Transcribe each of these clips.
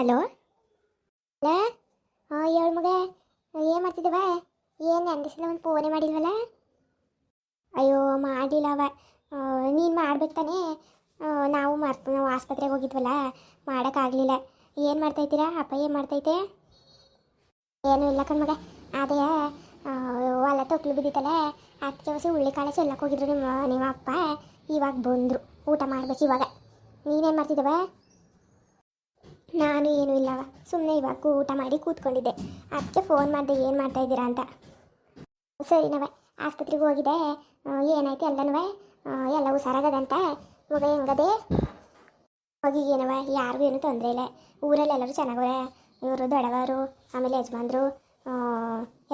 Hello? Hello ಹಾಂ ಹೇಳು ಮಗ, ಏನು ಮಾಡ್ತಿದ್ದವ? ಏನು ಅಂದಿಸಿಲ್ಲ ಒಂದು ಫೋನೇ ಮಾಡಿಲ್ವಲ್ಲ? ಅಯ್ಯೋ, ಮಾಡಿಲ್ಲ ಅವ. ನೀನು ಮಾಡ್ಬೇಕು ತಾನೇ. ನಾವು ಮರ್ತು, ನಾವು ಆಸ್ಪತ್ರೆಗೆ ಹೋಗಿದ್ವಲ್ಲ ಮಾಡೋಕ್ಕಾಗಲಿಲ್ಲ ಏನು ಮಾಡ್ತಾಯಿದ್ದೀರಾ ಅಪ್ಪ ಏನು ಮಾಡ್ತೈತೆ ಏನು ಇಲ್ಲ ಕಣ್ಮಗ ಅದೇ ಹೊಲ ತೊಕ್ಲು ಬಿದ್ದಿತ್ತಲ್ಲ, ಅದಕ್ಕೆ ಹೊಸ ಹುಳ್ಳಿ ಕಾಳೆ ಚೆಲ್ಲಕ್ಕೆ ಹೋಗಿದ್ರು ನಿಮ್ಮ ನಿಮ್ಮ ಅಪ್ಪ. ಇವಾಗ ಬಂದರು. ಊಟ ಮಾಡ್ಬೇಕು ಇವಾಗ. ನೀನೇನು ಮಾಡ್ತಿದ್ದವ? ನಾನು ಏನೂ ಇಲ್ಲವ ಸುಮ್ಮನೆ ಇವಾಗ ಊಟ ಮಾಡಿ ಕೂತ್ಕೊಂಡಿದ್ದೆ. ಅದಕ್ಕೆ ಫೋನ್ ಮಾಡಿದೆ, ಏನು ಮಾಡ್ತಾ ಇದ್ದೀರಾ ಅಂತ. ಸರಿನವ ಆಸ್ಪತ್ರೆಗೆ ಹೋಗಿದೆ ಏನಾಯ್ತು ಎಲ್ಲನೂ ಎಲ್ಲ ಹುಷಾರಾಗದಂತ ಮಗ ಹೆಂಗದೆ? ಹೋಗಿ ಏನವ ಯಾರಿಗೂ ಏನೂ ತೊಂದರೆ ಇಲ್ಲ. ಊರಲ್ಲಿ ಎಲ್ಲರೂ ಚೆನ್ನಾಗವ್ರೆ ಇವರು ದೊಡ್ಡವರು, ಆಮೇಲೆ ಯಜಮಾನ್ರು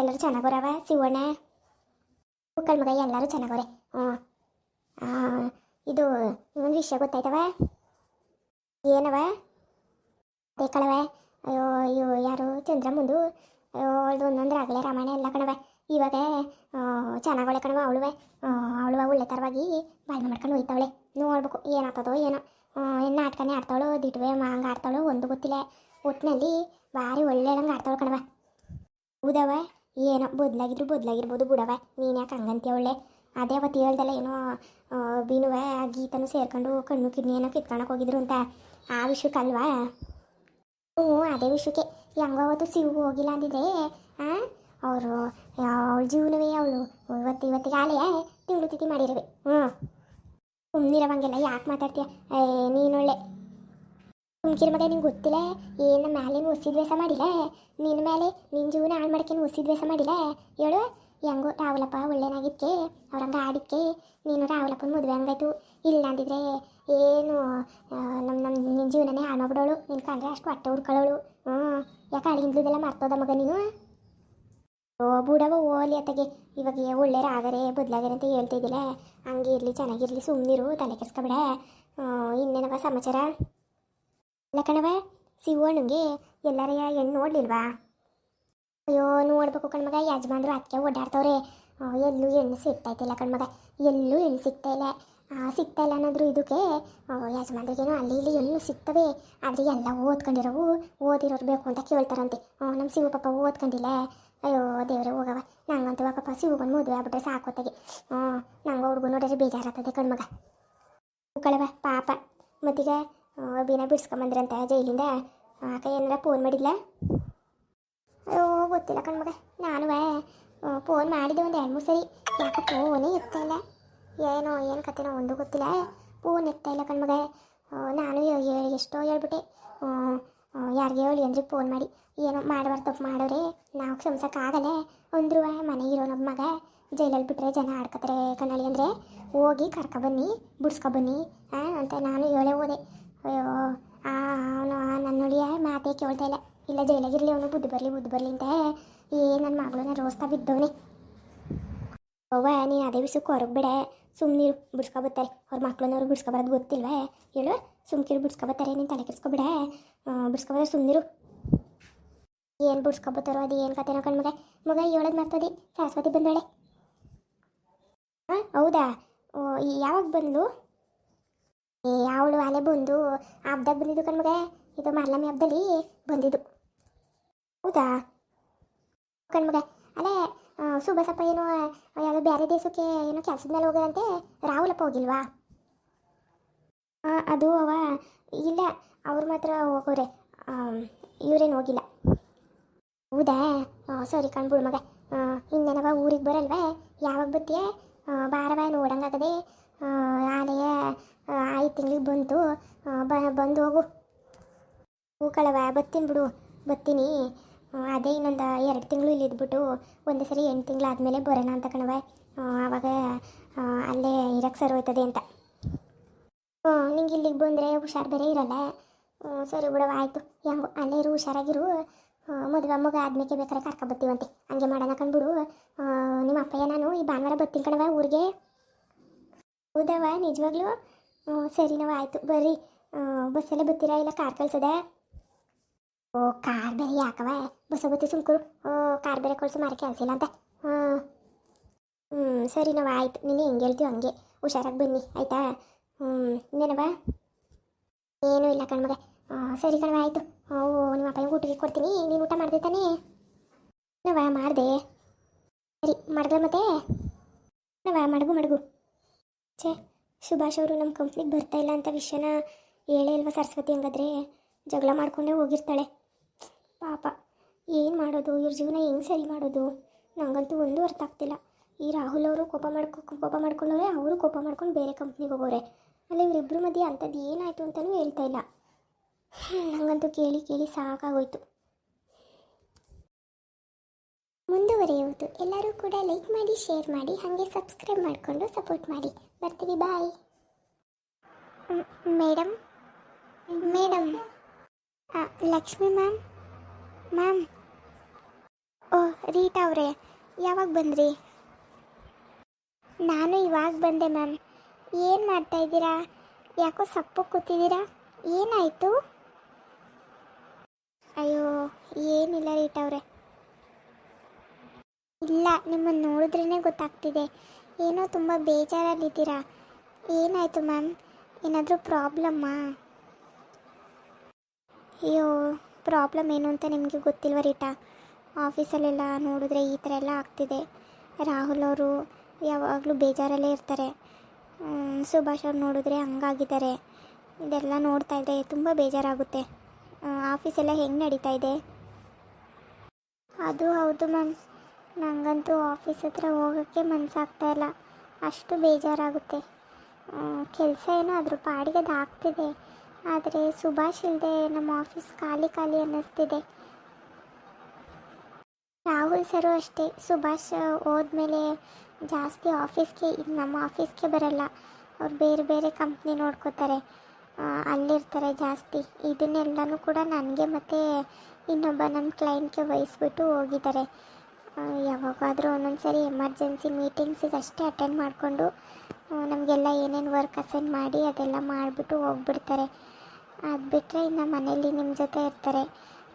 ಎಲ್ಲರೂ ಚೆನ್ನಾಗವ್ರವ ಶಿವಣ್ಣ. ಮಕ್ಕಳ ಮಗ ಎಲ್ಲರೂ ಚೆನ್ನಾಗವ್ರೆ ಹ್ಞೂ ಇದು ಇನ್ನೊಂದು ವಿಷಯ ಗೊತ್ತಾಯ್ತವ? ಏನವ ಅದೇ ಕಣವೆ ಅಯ್ಯೋ ಅಯ್ಯೋ, ಯಾರು ಚಂದ್ರ ಮುಂದು? ಅಯ್ಯೋ, ಅವಳದು ಒಂದೊಂದ್ರೆ ಆಗಲೇ ರಾಮಾಯಣ ಎಲ್ಲ ಕಣವೆ ಇವಾಗ ಚೆನ್ನಾಗಳೆ ಕಣವ ಅವಳುವೆ. ಅವಳುವ ಒಳ್ಳೆ ಥರವಾಗಿ ಬಾಳ್ಮೆ ಮಾಡ್ಕೊಂಡು ಹೋಯ್ತಾವಳೆ ನೋಡ್ಬೇಕು, ಏನಾಗ್ತದೋ ಏನೋ. ಏನು ನಾಟಕನೇ ಆಡ್ತಾವಳು, ದಿಟ್ವೆ ಹಂಗೆ ಆಡ್ತಾಳು ಒಂದು ಗೊತ್ತಿಲ್ಲ. ಒಟ್ಟಿನಲ್ಲಿ ಭಾರಿ ಒಳ್ಳೆಯಂಗೆ ಆಡ್ತಾವಳು ಕಣವ ಹೌದವ ಏನೋ ಬದಲಾಗಿದ್ರು ಬದಲಾಗಿರ್ಬೋದು ಬಿಡವ ನೀನು ಯಾಕೆ ಹಂಗಂತಿ ಒಳ್ಳೆ ಅದೇ ಅವತ್ತು ಹೇಳ್ದಲ್ಲ ಏನೋ ಬೀನುವೆ ಬೀನುವ ಆ ಗೀತನು ಸೇರ್ಕೊಂಡು ಕಣ್ಣು ಕಿಡ್ನಿ ಏನೋ ಕಿತ್ಕೊಳಕ್ಕೆ ಹೋಗಿದ್ರು ಅಂತ. ಆ ವಿಷಯಕ್ಕಲ್ವಾ ಹ್ಞೂ ಅದೇ ವಿಷಯಕ್ಕೆ ಹೆಂಗೋ ಅವತ್ತು ಹೋಗಿಲ್ಲ ಅಂದಿದ್ರೆ ಹಾಂ ಅವರು, ಅವಳ ಜೀವನವೇ ಅವಳು. ಇವತ್ತು, ಇವತ್ತಿಗೆ ಆಲೆಯ ತಿಂಗಳು ತಿಥಿ ಮಾಡಿರುವೆ. ಹ್ಞೂ. ಸುಮ್ಮನಿರವಂಗೆಲ್ಲ ಯಾಕೆ ಮಾತಾಡ್ತೀಯ? ಏ, ನೀನೊಳ್ಳೆ. ಸುಮ್ಕಿರ ಮಗ, ನಿಂಗೆ ಗೊತ್ತಿಲ್ಲ? ಏನು ಮೇಲೆ ಉಸಿದ್ವೇಷ ಮಾಡಿಲ್ಲ? ನಿನ್ನ ಮೇಲೆ ನಿನ್ನ ಜೀವನ ಹಾಳು ಮಾಡಕ್ಕೆ ಉಸಿದ್ವೇಷ ಮಾಡಿಲ್ಲ? ಹೇಳು. ಹೆಂಗೋ ರಾವಲಪ್ಪ ಒಳ್ಳೆನಾಗಿದ್ಕೆ, ಅವ್ರಂಗೆ ಆಡಿದ್ಕೆ, ನೀನು ರಾವಲಪ್ಪನ ಮದುವೆ ಹಂಗಾಯ್ತು. ಇಲ್ಲ ಅಂದಿದ್ರೆ ಏನು ನಮ್ಮ ನಮ್ಮ ನಿನ್ನ ಜೀವನನೇ ಹಾಳು ಮಾಡ್ಬಿಡೋಳು. ನಿನ್ನ ಕಂಡ್ರೆ ಅಷ್ಟು ಹೊಟ್ಟೆ ಹುಡ್ಕೊಳ್ಳೋಳು ಹ್ಞೂ, ಯಾಕೆ ಅಳಿಂದ್ಲದೆಲ್ಲ ಮರ್ತೋದ ಮಗ ನೀನು? ಓ, ಬುಡವ ಓಲಿ ಅತ್ತಗೆ. ಇವಾಗ ಒಳ್ಳೆ ರಾಗರೆ, ಬದಲಾಗರೆ ಅಂತ ಹೇಳ್ತಾ ಇದ್ದಿಲ್ಲ ಹಂಗೆ ಇರಲಿ, ಚೆನ್ನಾಗಿರಲಿ ಸುಮ್ಮನಿರು ತಲೆ ಕೆಸ್ಕೊಬೇಡ ಇನ್ನೇನವ ಸಮಾಚಾರ? ಅಲ್ಲ ಕಣವ ಶಿವಣ್ಣಂಗೆ ಎಲ್ಲರ ಹೆಣ್ಣು ನೋಡ್ಲಿಲ್ವಾ? ಅಯ್ಯೋ, ನೋಡ್ಬೇಕು ಕಣ್ಮಗ, ಯಜಮಾನ್ರು ಅದಕ್ಕೆ ಓಡಾಡ್ತವ್ರೆ. ಎಲ್ಲೂ ಹೆಣ್ಣು ಸಿಗ್ತೈತಿಲ್ಲ ಕಣ್ಮಗ. ಎಲ್ಲೂ ಹೆಣ್ಣು ಸಿಗ್ತಾ ಇಲ್ಲ. ಸಿಗ್ತಾ ಇಲ್ಲ ಅನ್ನೋದ್ರು ಇದಕ್ಕೆ ಯಜಮಾನ್ರಿಗೇನೋ ಅಲ್ಲಿ ಇಲ್ಲಿ ಹೆಣ್ಣು ಸಿಗ್ತವೆ, ಆದರೆ ಎಲ್ಲ ಓದ್ಕೊಂಡಿರೋವು, ಓದಿರೋರು ಬೇಕು ಅಂತ ಕೇಳ್ತಾರಂತೆ. ನಮ್ಮ ಶಿವ ಪಾಪ ಓದ್ಕೊಂಡಿಲ್ಲ. ಅಯ್ಯೋ, ದೇವ್ರೆ ಹೋಗವ ನಂಗಂತೂ ಪಾಪ ಶಿವಗೊಂದು ಮದುವೆ ಆಗ್ಬಿಟ್ರೆ ಸಾಕೋತ್ತಾಗೆ ಹ್ಞೂ ನಂಗೆ ಹುಡುಗ ನೋಡಿದ್ರೆ ಬೇಜಾರಾಗ್ತದೆ ಕಣ್ಮಗ. ಕಳವ ಪಾಪ. ಮತ್ತೀಗ ಅಭಿನ ಬಿಡ್ಸ್ಕೊಂಬಂದ್ರಂತ ಜೈಲಿಂದ. ಆಕ ಏನಾರ ಫೋನ್ ಮಾಡಿದ್ಲ? ಅಯ್ಯೋ, ಗೊತ್ತಿಲ್ಲ ಕಣ್ಮಗ. ನಾನು ಫೋನ್ ಮಾಡಿದ್ದೆ ಒಂದು ಎರಡು ಮೂರು ಸರಿ. ಯಾಕೆ ಫೋನೇ ಎತ್ತಾ ಇಲ್ಲ. ಏನೋ, ಏನು ಕತೆನೋ ಒಂದು ಗೊತ್ತಿಲ್ಲ. ಫೋನ್ ಎತ್ತಾ ಇಲ್ಲ ಕಣ್ಮಗ ನಾನು ಎಷ್ಟೋ ಹೇಳ್ಬಿಟ್ಟೆ. ಯಾರಿಗೆ ಹೇಳಿ ಅಂದ್ರೆ ಫೋನ್ ಮಾಡಿ. ಏನೋ ಮಾಡಬಾರ್ದು ತಪ್ಪು ಮಾಡೋರೆ. ನಾವು ಕ್ಷಮಿಸೋಕ್ಕಾಗಲ್ಲ. ಅಂದ್ರು ಮನೆಗೆ ನಮ್ಮ ಮಗ. ಜೈಲಲ್ಲಿ ಬಿಟ್ಟರೆ ಜನ ಆಡ್ಕೊತಾರೆ ಕಣ್ಣಲ್ಲಿ ಅಂದರೆ. ಹೋಗಿ ಕರ್ಕೊಬನ್ನಿ ಬನ್ನಿ ಅಂತ ನಾನು ಹೇಳೇ ಹೋದೆ. ಅಯ್ಯೋ ಅವನು ನನ್ನ ನೋಡಿಯ ಮಾತೇ ಕೇಳ್ತಾ ಇಲ್ಲ. ಇಲ್ಲ ಜೈಲಾಗಿರಲಿ ಅವನು, ಬುದ್ಧಿ ಬರಲಿ ಬುದ್ಧಿ ಬರಲಿ ಅಂತ. ಏ ನನ್ನ ಮಗಳನ್ನ ರೋಸ್ತಾ ಬಿದ್ದವನೇ. ಅವ್ವ ನೀನು ಅದೇ ವಿಷಯಕ್ಕೆ ಹೊರಗೆ ಬಿಡ. ಸುಮ್ಮನಿರು ಬಿಡ್ಸ್ಕೊಬತ್ತಾರೆ ಅವ್ರ ಮಕ್ಳನ್ನವ್ರು ಬಿಡ್ಸ್ಕೊಬರೋದು ಗೊತ್ತಿಲ್ವೇ? ಹೇಳು ಸುಮ್ಕಿರು ಬಿಡ್ಸ್ಕೊಬತ್ತಾರೆ, ನೀನು ತಲೆ ಕೆಡ್ಸ್ಕೊಬಿಡೆ. ಬಿಡ್ಸ್ಕೊಬಾರ ಸುಮ್ಮನಿರು ಏನು ಬಿಡ್ಸ್ಕೊಬತ್ತಾರೋ ಅದು ಏನು ಕತೆನೋ ಕಣ್ಮಗ ಮಗ. ಹೇಳೋದು ಮಾಡ್ತದೆ ಸರಸ್ವತಿ ಬಂದಳೆ ಹಾಂ ಹೌದಾ? ಯಾವಾಗ ಬಂದು ಏ, ಅವಳು ಅಲೆ ಬಂದು ಹಬ್ದಾಗ ಬಂದಿದ್ದು ಕಣ್ಮಗ ಇದು ಮಾರ್ಲಮಿ ಹಬ್ಬದಲ್ಲಿ ಬಂದಿದ್ದು. ಹೌದಾ? ಕಣ್ಮಗ ಅಲ್ಲೇ ಆ, ಸುಬಸಪ್ಪ ಏನೋ ಯಾವುದೋ ಬೇರೆ ದೇಶಕ್ಕೆ ಏನೋ ಕೆಲಸದ ಮೇಲೆ ಹೋಗೋದಂತೆ ರಾಹುಲಪ್ಪ ಹೋಗಿಲ್ವಾ? ಅದು ಅವ ಇಲ್ಲ ಅವ್ರು ಮಾತ್ರ ಹೋಗೋರೆ. ಇವರೇನು ಹೋಗಿಲ್ಲ. ಹೌದಾ? ಸರಿ ಕಣ್ಬಿಡು ಮಗ. ಇನ್ನೇನವ ಊರಿಗೆ ಬರಲ್ವೇ? ಯಾವಾಗ ಬತ್ತೀಯ ಬಾರವಾ ನೋಡಂಗಾಗದೆ ಆಲೆಯ ಐದು ತಿಂಗಳಿಗೆ ಬಂತು. ಬಂದು ಹೋಗು. ಹೂಕಳವ ಬತ್ತೀನಿ ಬಿಡು. ಬತ್ತೀನಿ ಅದೇ ಇನ್ನೊಂದು ಎರಡು ತಿಂಗಳು ಇಲ್ಲಿ ಇದ್ಬಿಟ್ಟು ಒಂದೇ ಸರಿ ಎಂಟು ತಿಂಗಳು ಆದಮೇಲೆ ಬರೋಣ ಅಂತ ಕಣವ ಆವಾಗ ಅಲ್ಲೇ ಇರಕ್ಕೆ ಸರ್ ಹೋಯ್ತದೆ ಅಂತ. ಹ್ಞೂ ನಿಂಗೆ ಇಲ್ಲಿಗೆ ಬಂದರೆ ಹುಷಾರು ಬೇರೆ ಇರಲ್ಲ. ಸರಿ ಬಿಡವ ಆಯಿತು. ಹೆಂಗೋ ಅಲ್ಲೇ ಇರು, ಹುಷಾರಾಗಿರು. ಮದುವೆ ಮಗ ಆದ್ಮೇಲೆ ಬೇಕಾದ್ರೆ ಕರ್ಕೊಬತ್ತೀವಂತೆ. ಹಂಗೆ ಮಾಡೋಣ ಕಂಡ್ಬಿಡು ನಿಮ್ಮ ಅಪ್ಪಯ್ಯ ನಾನು ಈ ಭಾನುವಾರ ಬರ್ತೀನಿ ಕಣವ ಊರಿಗೆ. ಹೌದವ ನಿಜವಾಗ್ಲೂ? ಹ್ಞೂ ನಾವು ಆಯಿತು. ಬರ್ರಿ. ಬಸ್ಸಲ್ಲೇ ಬರ್ತೀರಾ ಇಲ್ಲ ಕಾರ್ ಕಳ್ಸೋದಾ? ಓ, ಕಾರ್ ಬೇರೆ ಯಾಕವ ಬಸ್ ಸುಮ್ಕರು ಕಾರ್ ಬೇರೆ ಕಳ್ಸು ಮಾರ ಕೆಲಸ ಇಲ್ಲ ಅಂತ ಹಾಂ ಹ್ಞೂ ನಾವು ಆಯ್ತು. ನೀನು ಹೆಂಗೆ ಹೇಳ್ತೀವಿ ಹಂಗೆ. ಹುಷಾರಾಗಿ ಬನ್ನಿ, ಆಯಿತಾ? ಹ್ಞೂ ಇನ್ನೇನವ ಏನೂ ಇಲ್ಲ ಕಣ್ಮಗ ಸರಿ ಕಣವ ಆಯಿತು. ಓ, ನಿಮ್ಮ ಅಪ್ಪನಿಗೆ ಊಟಕ್ಕೆ ಕೊಡ್ತೀನಿ. ನೀನು ಊಟ ಮಾಡಿದೆ ತಾನೇ? ನವ ಮಾಡಿದೆ. ಸರಿ ಮಾಡಿದ್ರೆ ಮತ್ತೆ? ನವ ಮಡಗು ಮಡಗು. ಛೇ, ಸುಭಾಷ್ ಅವರು ನಮ್ಮ ಕಂಪ್ನಿಗೆ ಬರ್ತಾ ಇಲ್ಲ ಅಂತ ವಿಷಯನ ಹೇಳೇ ಇಲ್ವಾ ಸರಸ್ವತಿ ಹಂಗಾದ್ರೆ? ಜಗಳ ಮಾಡ್ಕೊಂಡೇ ಹೋಗಿರ್ತಾಳೆ. ಪಾಪ, ಏನು ಮಾಡೋದು? ಇವ್ರ ಜೀವನ ಹೆಂಗೆ ಸರಿ ಮಾಡೋದು? ನನಗಂತೂ ಒಂದೂ ಅರ್ಥ ಆಗ್ತಿಲ್ಲ. ಈ ರಾಹುಲ್ ಅವರು ಕೋಪ ಮಾಡ್ಕೊ, ಕೋಪ ಮಾಡ್ಕೊಂಡವ್ರೆ ಅವರು ಕೋಪ ಮಾಡ್ಕೊಂಡು ಬೇರೆ ಕಂಪ್ನಿಗೆ ಹೋಗೋರೆ. ಅಲ್ಲಿ ಇವರಿಬ್ಬರ ಮಧ್ಯೆ ಅಂಥದ್ದು ಏನಾಯಿತು ಅಂತಲೂ ಹೇಳ್ತಾ ಇಲ್ಲ. ನನಗಂತೂ ನಂಗಂತೂ ಕೇಳಿ ಕೇಳಿ ಸಾಕಾಗೋಯ್ತು. ಮುಂದುವರಿಯುವುದು. ಎಲ್ಲರೂ ಕೂಡ ಲೈಕ್ ಮಾಡಿ ಶೇರ್ ಮಾಡಿ, ಹಾಗೆ ಸಬ್ಸ್ಕ್ರೈಬ್ ಮಾಡಿಕೊಂಡು ಸಪೋರ್ಟ್ ಮಾಡಿ. ಬರ್ತೀವಿ bye madam? Madam? Lakshmi ma'am ma'am. ಓ, ರೀಟಾ ಅವರೇ, ಯಾವಾಗ ಬಂದ್ರಿ? ನಾನು ಇವಾಗ ಬಂದೆ ಮ್ಯಾಮ್. ಏನು ಮಾಡ್ತಾ ಇದ್ದೀರಾ? ಯಾಕೋ ಸಪ್ಪು ಕೂತಿದ್ದೀರಾ? ಏನಾಯಿತು? ಅಯ್ಯೋ, ಏನಿಲ್ಲ ರೀಟಾ ಅವರೇ. ಇಲ್ಲ, ನಿಮ್ಮನ್ನು ನೋಡಿದ್ರೇ ಗೊತ್ತಾಗ್ತಿದೆ. ಏನೋ ತುಂಬ ಬೇಜಾರಲ್ಲಿದ್ದೀರಾ? ಏನಾಯಿತು ಮ್ಯಾಮ್? ಏನಾದರೂ ಪ್ರಾಬ್ಲಮ್ಮಾ? ಅಯ್ಯೋ ಪ್ರಾಬ್ಲಮ್ ಏನು ಅಂತ ನಿಮಗೆ ಗೊತ್ತಿಲ್ವ ರೀಟಾ? ಆಫೀಸಲ್ಲೆಲ್ಲ ನೋಡಿದ್ರೆ ಈ ಥರ ಎಲ್ಲ ಆಗ್ತಿದೆ. ರಾಹುಲ್ ಅವರು ಯಾವಾಗಲೂ ಬೇಜಾರಲ್ಲೇ ಇರ್ತಾರೆ. ಸುಭಾಷ್ ಅವ್ರು ನೋಡಿದ್ರೆ ಹಂಗಾಗಿದ್ದಾರೆ. ಇದೆಲ್ಲ ನೋಡ್ತಾ ಇದ್ದರೆ ತುಂಬ ಬೇಜಾರಾಗುತ್ತೆ. ಆಫೀಸೆಲ್ಲ ಹೆಂಗೆ ನಡೀತಾ ಇದೆ? ಅದು ಹೌದು ಮ್ಯಾಮ್. ನನಗಂತೂ ಆಫೀಸ್ ಹತ್ರ ಹೋಗೋಕ್ಕೆ ಮನಸ್ಸಾಗ್ತಾ ಇಲ್ಲ. ಅಷ್ಟು ಬೇಜಾರಾಗುತ್ತೆ. ಕೆಲಸ ಏನೋ ಅದ್ರ ಪಾಡಿಗೆ ಅದು ಆಗ್ತಿದೆ. ಆದರೆ ಸುಭಾಷ್ ಇಲ್ಲದೆ ನಮ್ಮ ಆಫೀಸ್ ಖಾಲಿ ಖಾಲಿ ಅನ್ನಿಸ್ತಿದೆ. ರಾಹುಲ್ ಸರು ಅಷ್ಟೇ. ಸುಭಾಷ್ ಹೋದ್ಮೇಲೆ ಜಾಸ್ತಿ ಆಫೀಸ್ಗೆ ಇದು ನಮ್ಮ ಆಫೀಸ್ಗೆ ಬರಲ್ಲ. ಅವ್ರು ಬೇರೆ ಬೇರೆ ಕಂಪ್ನಿ ನೋಡ್ಕೋತಾರೆ. ಅಲ್ಲಿರ್ತಾರೆ ಜಾಸ್ತಿ. ಇದನ್ನೆಲ್ಲನೂ ಕೂಡ ನನಗೆ ಮತ್ತು ಇನ್ನೊಬ್ಬ ನನ್ನ ಕ್ಲೈಂಟ್ಗೆ ವಹಿಸ್ಬಿಟ್ಟು ಹೋಗಿದ್ದಾರೆ. ಯಾವಾಗಾದರೂ ಒಂದೊಂದು ಸರಿ ಎಮರ್ಜೆನ್ಸಿ ಮೀಟಿಂಗ್ಸಿಗೆ ಅಷ್ಟೇ ಅಟೆಂಡ್ ಮಾಡಿಕೊಂಡು ನಮಗೆಲ್ಲ ಏನೇನು ವರ್ಕ್ ಅಸೈನ್ ಮಾಡಿ ಅದೆಲ್ಲ ಮಾಡಿಬಿಟ್ಟು ಹೋಗ್ಬಿಡ್ತಾರೆ. ಅದು ಬಿಟ್ಟರೆ ಇನ್ನು ಮನೇಲಿ ನಿಮ್ಮ ಜೊತೆ ಇರ್ತಾರೆ.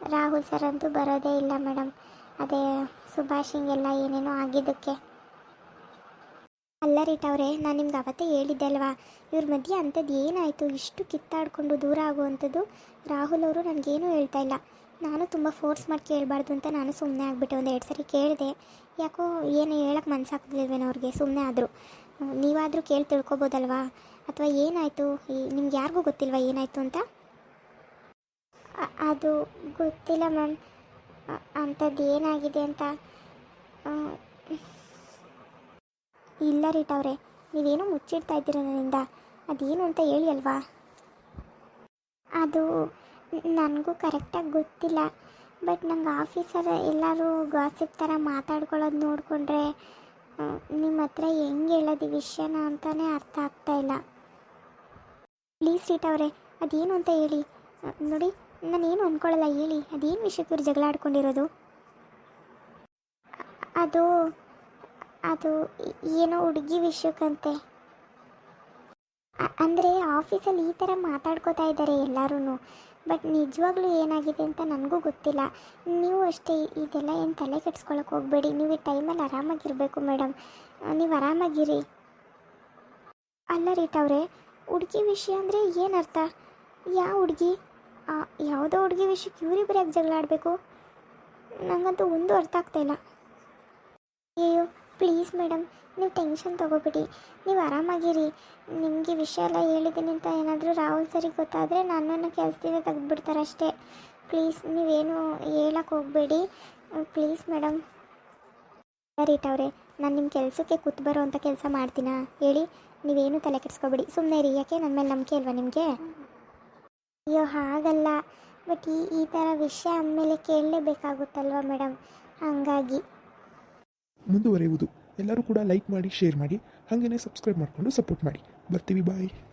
ರಾಹುಲ್ ಸರ್ ಅಂತೂ ಬರೋದೇ ಇಲ್ಲ ಮೇಡಮ್ ಅದೇ ಸುಭಾಷ್ ಹಿಂಗೆಲ್ಲ ಏನೇನೋ ಆಗಿದ್ದಕ್ಕೆ. ಅಲ್ಲ ರೀಟ್ ನಾನು ನಿಮ್ಗೆ ಅವತ್ತೇ ಹೇಳಿದ್ದೆ ಅಲ್ವಾ? ಇವ್ರ ಮಧ್ಯೆ ಅಂಥದ್ದು ಏನಾಯಿತು? ಇಷ್ಟು ಕಿತ್ತಾಡ್ಕೊಂಡು ದೂರ ಆಗುವಂಥದ್ದು ರಾಹುಲ್ ಅವರು ನನಗೇನು ಹೇಳ್ತಾ ಇಲ್ಲ. ನಾನು ತುಂಬ ಫೋರ್ಸ್ ಮಾಡಿ ಕೇಳಬಾರ್ದು ಅಂತ ನಾನು ಸುಮ್ಮನೆ ಆಗಿಬಿಟ್ಟೆ. ಒಂದು ಎರಡು ಸರಿ ಕೇಳಿದೆ. ಯಾಕೋ ಏನು ಹೇಳಕ್ಕೆ ಮನಸ್ಸಾಗ್ತಿಲ್ವೇನೋ ಅವ್ರಿಗೆ? ಸುಮ್ಮನೆ ಆದರೂ. ನೀವಾದರೂ ಕೇಳಿ ತಿಳ್ಕೊಬೋದಲ್ವಾ? ಅಥವಾ ಏನಾಯಿತು? ನಿಮ್ಗೆ ಯಾರಿಗೂ ಗೊತ್ತಿಲ್ವಾ ಏನಾಯಿತು ಅಂತ? ಅದು ಗೊತ್ತಿಲ್ಲ ಮ್ಯಾಮ್. ಅಂಥದ್ದು ಏನಾಗಿದೆ ಅಂತ? ಇಲ್ಲ ರೀಟ್ ಅವರೇ. ನೀವೇನೋ ಮುಚ್ಚಿಡ್ತಾ ಇದ್ದೀರ ನನ್ನಿಂದ. ಅದೇನು ಅಂತ ಹೇಳಿ ಅಲ್ವಾ? ಅದು ನನಗೂ ಕರೆಕ್ಟಾಗಿ ಗೊತ್ತಿಲ್ಲ. ಬಟ್ ನಂಗೆ ಆಫೀಸರ್ ಎಲ್ಲರೂ ಗಾಸಿಪ್ ಥರ ಮಾತಾಡ್ಕೊಳ್ಳೋದು ನೋಡಿಕೊಂಡ್ರೆ ನಿಮ್ಮ ಹತ್ರ ಹೆಂಗೆ ಹೇಳೋದು ವಿಷಯನ ಅಂತಲೇ ಅರ್ಥ ಆಗ್ತಾ ಇಲ್ಲ. ಪ್ಲೀಸ್ ರೀಟಾ ಅವರೇ, ಅದೇನು ಅಂತ ಹೇಳಿ. ನೋಡಿ, ನಾನೇನು ಅಂದ್ಕೊಳ್ಳಲ್ಲ ಹೇಳಿ. ಅದೇನು ವಿಷಯಕ್ಕೆ ಇವ್ರು ಜಗಳ ಆಡ್ಕೊಂಡಿರೋದು? ಅದು ಅದು ಏನೋ ಹುಡುಗಿ ವಿಷಯಕ್ಕಂತೆ ಅಂದರೆ ಆಫೀಸಲ್ಲಿ ಈ ಥರ ಮಾತಾಡ್ಕೋತಾ ಇದ್ದಾರೆ ಎಲ್ಲರೂ ಬಟ್ ನಿಜವಾಗ್ಲೂ ಏನಾಗಿದೆ ಅಂತ ನನಗೂ ಗೊತ್ತಿಲ್ಲ. ನೀವು ಅಷ್ಟೇ, ಇದೆಲ್ಲ ಏನು ತಲೆ ಕೆಡ್ಸ್ಕೊಳಕ್ಕೆ ಹೋಗಬೇಡಿ. ನೀವು ಈ ಟೈಮಲ್ಲಿ ಆರಾಮಾಗಿರಬೇಕು, ಮೇಡಮ್. ನೀವು ಆರಾಮಾಗಿರಿ. ಅಲ್ಲ ರೀಟ್ ಅವರೇ ಹುಡುಗಿ ವಿಷಯ ಅಂದರೆ ಏನು ಅರ್ಥ ಯಾವ ಹುಡುಗಿ ಯಾವುದೋ ಹುಡುಗಿ ವಿಷಯಕ್ಕೆ ಇವರಿಬ್ಬರು ಜಗಳ ಆಡಬೇಕು? ನನಗಂತೂ ಒಂದು ಅರ್ಥ ಆಗ್ತಾ ಇಲ್ಲ. ಅಯ್ಯೋ ಪ್ಲೀಸ್ ಮೇಡಮ್ ನೀವು ಟೆನ್ಷನ್ ತೊಗೋಬಿಡಿ. ನೀವು ಆರಾಮಾಗಿರಿ. ನಿಮಗೆ ವಿಷಯ ಎಲ್ಲ ಹೇಳಿದ್ದೀನಿ ಅಂತ ಏನಾದರೂ ರಾಹುಲ್ ಸರಿಗೆ ಗೊತ್ತಾದರೆ ನನ್ನನ್ನು ಕೆಲಸದಿಂದ ತೆಗೆದುಬಿಡ್ತಾರೆ ಅಷ್ಟೇ. ಪ್ಲೀಸ್ ನೀವೇನು ಹೇಳಕ್ಕೆ ಹೋಗಬೇಡಿ. ಪ್ಲೀಸ್ ಮೇಡಮ್ ಸರಿ ಅವರೇ ನಾನು ನಿಮ್ಮ ಕೆಲಸಕ್ಕೆ ಕೂತ್ಬರೋ ಬರೋ ಅಂಥ ಕೆಲಸ ಮಾಡ್ತೀನಾ? ಹೇಳಿ. ನೀವೇನು ತಲೆ ಕೆಡಿಸ್ಕೊಬೇಡಿ. ಸುಮ್ಮನೆ ರೀ ಯಾಕೆ? ನನ್ನ ಮೇಲೆ ನಂಬಿಕೆ ಅಲ್ವಾ ನಿಮಗೆ? ಅಯ್ಯೋ, ಹಾಗಲ್ಲ. ಬಟ್ ಈ ಈ ಥರ ವಿಷಯ ಅಂದಮೇಲೆ ಕೇಳಲೇಬೇಕಾಗುತ್ತಲ್ವ ಮೇಡಮ್ ಹಾಗಾಗಿ. ಮುಂದುವರಿಯುವುದು. ಎಲ್ಲರೂ ಕೂಡ ಲೈಕ್ ಮಾಡಿ, ಶೇರ್ ಮಾಡಿ. ಹಾಗೆಯೇ ಸಬ್ಸ್ಕ್ರೈಬ್ ಮಾಡಿಕೊಂಡು ಸಪೋರ್ಟ್ ಮಾಡಿ. ಬರ್ತೀವಿ, ಬಾಯ್.